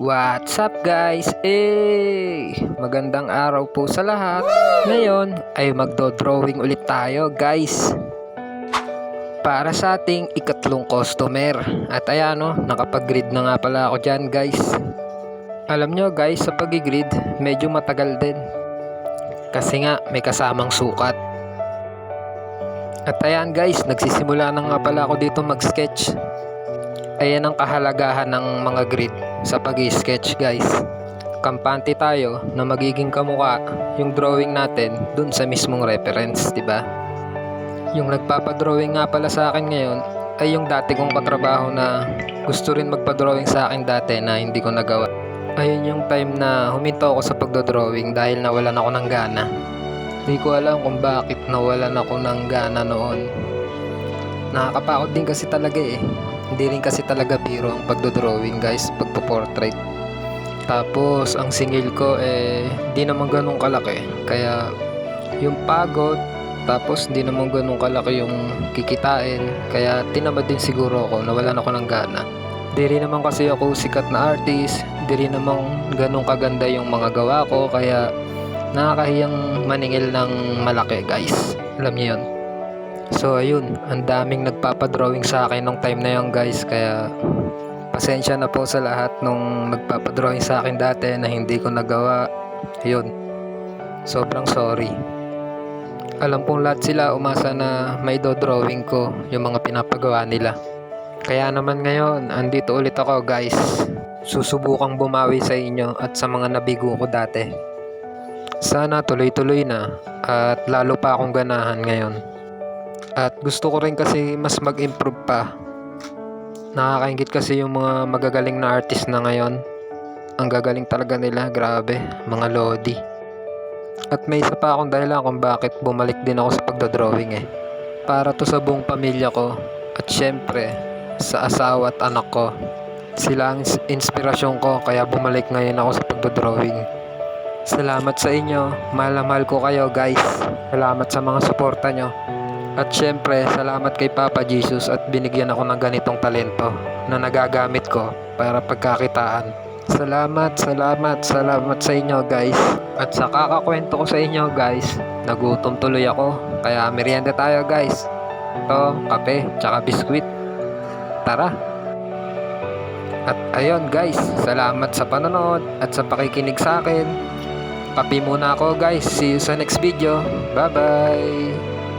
What's up guys? Eh, magandang araw po sa lahat. Ngayon ay magdo-drawing ulit tayo guys. Para sa ating ikatlong customer. At ayan o, nakapag-grid na nga pala ako dyan guys. Alam nyo guys, sa pag-grid, medyo matagal din. Kasi nga, may kasamang sukat. At ayan guys, nagsisimula na nga pala ako dito mag-sketch. Ayan ang kahalagahan ng mga grid sa pag sketch guys. Kampante tayo na magiging kamuka yung drawing natin dun sa mismong reference, di ba? Yung nagpapadrawing nga pala sa akin ngayon ay yung dati kong katrabaho na gusto rin magpa-drawing sa akin dati na hindi ko nagawa. Ayun yung time na huminto ako sa pagdodrawing dahil nawalan ako ng gana. Hindi ko alam kung bakit nawalan ako ng gana noon. Nakakapakot din kasi talaga eh. Hindi rin kasi talaga biro ang pagdodrawing guys, pagpo-portrait. Tapos ang singil ko eh di naman ganun kalaki. Kaya yung pagod tapos di naman ganun kalaki yung kikitain. Kaya tinamad din siguro ako, nawalan ako ng gana. Di rin naman kasi ako sikat na artist, di rin naman ganun kaganda yung mga gawa ko. Kaya nakakahiyang maningil ng malaki guys. Alam niyo yun. So ayun, ang daming nagpapadrawing sa akin nung time na yun guys kaya pasensya na po sa lahat nung nagpapadrawing sa akin dati na hindi ko nagawa. Ayun, sobrang sorry. Alam pong lahat sila umasa na may do-drawing ko yung mga pinapagawa nila. Kaya naman ngayon, andito ulit ako guys. Susubukang bumawi sa inyo at sa mga nabigo ko dati. Sana tuloy-tuloy na at lalo pa akong ganahan ngayon. At gusto ko rin kasi mas mag-improve pa. Nakakaingit kasi yung mga magagaling na artist na ngayon. Ang gagaling talaga nila, grabe, mga lodi. At may isa pa akong dahilan kung bakit bumalik din ako sa pagdodrawing eh. Para to sa buong pamilya ko at syempre sa asawa at anak ko. Sila ang ins- inspirasyon ko kaya bumalik ngayon ako sa pagdodrawing. Salamat sa inyo. Mahal na mahal ko kayo guys. Salamat sa mga suporta nyo. At syempre, salamat kay Papa Jesus at binigyan ako ng ganitong talento na nagagamit ko para pagkakitaan. Salamat, salamat, salamat sa inyo guys. At sa kakakwento ko sa inyo guys, nagutom tuloy ako. Kaya merienda tayo guys. Ito, kape, tsaka biskwit. Tara! At ayun guys, salamat sa panonood at sa pakikinig sa akin. Kape muna ako guys. See you sa next video. Bye bye!